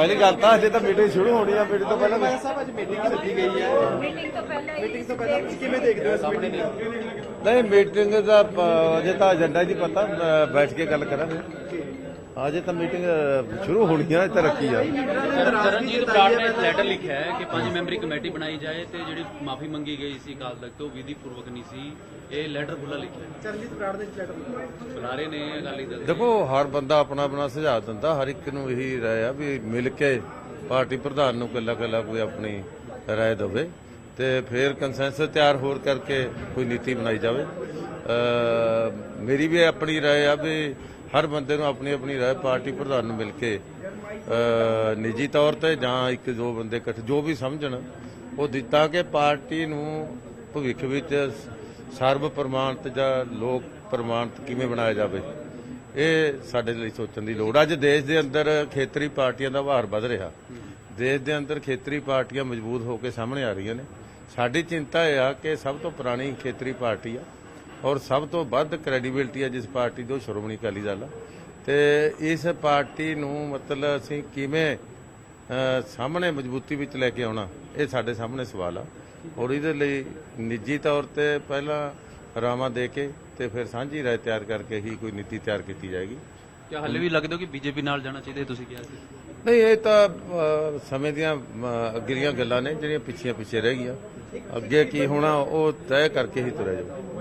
ਪਹਿਲੀ ਗੱਲ ਤਾਂ ਹਜੇ ਤਾਂ ਮੀਟਿੰਗ ਸ਼ੁਰੂ ਹੋਣੀ ਆ ਮੀਟਿੰਗ ਤੋਂ ਪਹਿਲਾਂ ਭਾਈ ਸਾਹਿਬ ਅੱਜ ਮੀਟਿੰਗ ਰੱਖੀ ਗਈ ਹੈ ਮੀਟਿੰਗ ਤੋਂ ਪਹਿਲਾਂ ਹੀ ਮੀਟਿੰਗ ਤੋਂ ਪਹਿਲਾਂ ਤੁਸੀਂ ਕਿਵੇਂ ਦੇਖਦੇ ਹੋ ਇਸ ਮੀਟਿੰਗ ਨੂੰ? ਨਹੀਂ ਮੀਟਿੰਗ ਦਾ ਅਜੇ ਤਾਂ ਏਜੰਡਾ ਨਹੀਂ ਪਤਾ ਬੈਠ ਕੇ ਗੱਲ ਕਰਾਂਗੇ। ਅਜੇ ਤਾਂ ਮੀਟਿੰਗ ਸ਼ੁਰੂ ਹੋਣੀ ਆ ਤਾਂ ਰੱਖੀ ਆ। ਚਰਨਜੀਤ ਬਰਾੜ ਨੇ ਇੱਕ ਲੈਟਰ ਲਿਖਿਆ ਹੈ ਕਿ ਪੰਜ ਮੈਂਬਰੀ ਕਮੇਟੀ ਬਣਾਈ ਜਾਏ ਤੇ ਜਿਹੜੀ ਮਾਫੀ ਮੰਗੀ ਗਈ ਸੀ ਅਕਾਲ ਤਖਤ ਤੋਂ ਵਿਧੀ ਪੂਰਵਕ ਨਹੀਂ ਸੀ ਇਹ ਲੈਟਰ ਖੁੱਲਾ ਲਿਖਿਆ। ਚਰਨਜੀਤ ਬਰਾੜ ਨੇ ਲੈਟਰ ਬੁਲਾਰੇ ਨੇ ਅਕਾਲੀ ਦਲ ਦੇ। ਦੇਖੋ ਹਰ ਬੰਦਾ ਆਪਣਾ ਆਪਣਾ ਸੁਝਾਅ ਦਿੰਦਾ ਹਰ ਇੱਕ ਨੂੰ ਇਹੀ ਰਾਏ ਆ ਵੀ ਮਿਲ ਕੇ ਪਾਰਟੀ ਪ੍ਰਧਾਨ ਨੂੰ ਕੱਲਾ ਕੱਲਾ ਕੋਈ ਆਪਣੀ ਰਾਏ ਦੇਵੇ ਤੇ ਫਿਰ ਕੰਸੈਂਸਸ ਤਿਆਰ ਹੋਰ ਕਰਕੇ ਕੋਈ ਨੀਤੀ ਬਣਾਈ ਜਾਵੇ। ਮੇਰੀ ਵੀ ਆਪਣੀ ਰਾਏ ਆ ਵੀ ਹਰ ਬੰਦੇ ਨੂੰ ਆਪਣੀ ਆਪਣੀ ਰਾਏ, ਪਾਰਟੀ ਪ੍ਰਧਾਨ ਨੂੰ ਮਿਲ ਕੇ ਨਿੱਜੀ ਤੌਰ ਤੇ ਜਾਂ ਇੱਕ ਦੋ ਬੰਦੇ ਇਕੱਠ ਜੋ ਵੀ ਸਮਝਣ, ਉਹ ਦਿੱਤਾ ਕਿ ਪਾਰਟੀ ਨੂੰ ਭਵਿੱਖ ਵਿੱਚ ਸਰਬ ਪ੍ਰਮਾਣਿਤ ਜਾਂ ਲੋਕ ਪ੍ਰਮਾਣਿਤ ਕਿਵੇਂ ਬਣਾਇਆ ਜਾਵੇ, ਇਹ ਸਾਡੇ ਲਈ ਸੋਚਣ ਦੀ ਲੋੜ ਅੱਜ ਦੇਸ਼ ਦੇ ਅੰਦਰ ਖੇਤਰੀ ਪਾਰਟੀਆਂ ਦਾ ਭਾਰ ਵੱਧ ਰਿਹਾ। ਦੇਸ਼ ਦੇ ਅੰਦਰ ਖੇਤਰੀ ਪਾਰਟੀਆਂ ਮਜ਼ਬੂਤ ਹੋ ਕੇ ਸਾਹਮਣੇ ਆ ਰਹੀਆਂ ਨੇ। ਸਾਡੀ ਚਿੰਤਾ ਇਹ ਆ ਕਿ ਸਭ ਤੋਂ ਪੁਰਾਣੀ ਖੇਤਰੀ ਪਾਰਟੀ ਆ ਔਰ ਸਭ ਤੋਂ ਵੱਧ ਕ੍ਰੈਡੀਬਿਲਟੀ ਆ ਜਿਸ ਪਾਰਟੀ ਦੀ ਉਹ ਸ਼੍ਰੋਮਣੀ ਅਕਾਲੀ ਦਲ ਆ। ਤੇ ਇਸ ਪਾਰਟੀ ਨੂੰ ਮਤਲਬ ਅਸੀਂ ਕਿਵੇਂ ਸਾਹਮਣੇ ਮਜ਼ਬੂਤੀ ਵਿੱਚ ਲੈ ਕੇ ਆਉਣਾ ਇਹ ਸਾਡੇ ਸਾਹਮਣੇ ਸਵਾਲ ਆ। ਔਰ ਇਹਦੇ ਲਈ ਨਿੱਜੀ ਤੌਰ ਤੇ ਪਹਿਲਾਂ ਰਾਮਾ ਦੇ ਕੇ ਤੇ ਫਿਰ ਸਾਂਝੀ ਰਾਏ ਤਿਆਰ ਕਰਕੇ ਹੀ ਕੋਈ ਨੀਤੀ ਤਿਆਰ ਕੀਤੀ ਜਾਏਗੀ। ਕਿ ਹੱਲੇ ਵੀ ਲੱਗਦਾ ਕਿ ਬੀਜੇਪੀ ਨਾਲ ਜਾਣਾ ਚਾਹੀਦਾ ਹੈ, ਤੁਸੀਂ ਕਿਹਾ ਸੀ? ਨਹੀਂ ਇਹ ਤਾਂ ਸਮੇਂ ਦੀਆਂ ਅ, ਅੱਗੇਰੀਆਂ ਗੱਲਾਂ ਨੇ ਜਿਹੜੀਆਂ ਪਿੱਛੇ ਪਿੱਛੇ ਰਹਿ ਗਈਆਂ। ਅੱਗੇ ਕੀ ਹੋਣਾ ਉਹ ਤੈਅ ਕਰਕੇ ਹੀ ਤੁਰਿਆ ਜਾਊ ਜੀ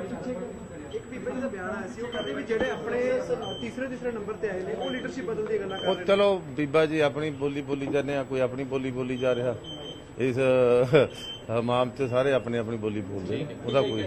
ਬਿਆਨ ਆਇਆ ਸੀ ਉਹ ਕਹਿੰਦੇ ਵੀ ਜਿਹੜੇ ਆਪਣੇ ਸ- ਤੀਸਰੇ ਤੀਸਰੇ ਨੰਬਰ ਤੇ ਆਏ ਨੇ ਉਹ ਲੀਡਰਸ਼ਿਪ ਬਦਲਣ ਦੀ ਗੱਲਾਂ ਕਰ ਉਹ ਰਹੇ ਨੇ ਚਲੋ ਬੀਬਾ ਜੀ ਆਪਣੀ ਬੋਲੀ ਬੋਲੀ ਜਾਂਦੇ ਆ ਕੋਈ ਆਪਣੀ ਬੋਲੀ ਬੋਲੀ ਜਾ ਰਿਹਾ ਇਸ ਹਮਾਮ ਤੇ ਸਾਰੇ ਆਪਣੀ ਆਪਣੀ ਬੋਲੀ ਬੋਲਦੇ ਨੇ। ਉਹਦਾ ਕੋਈ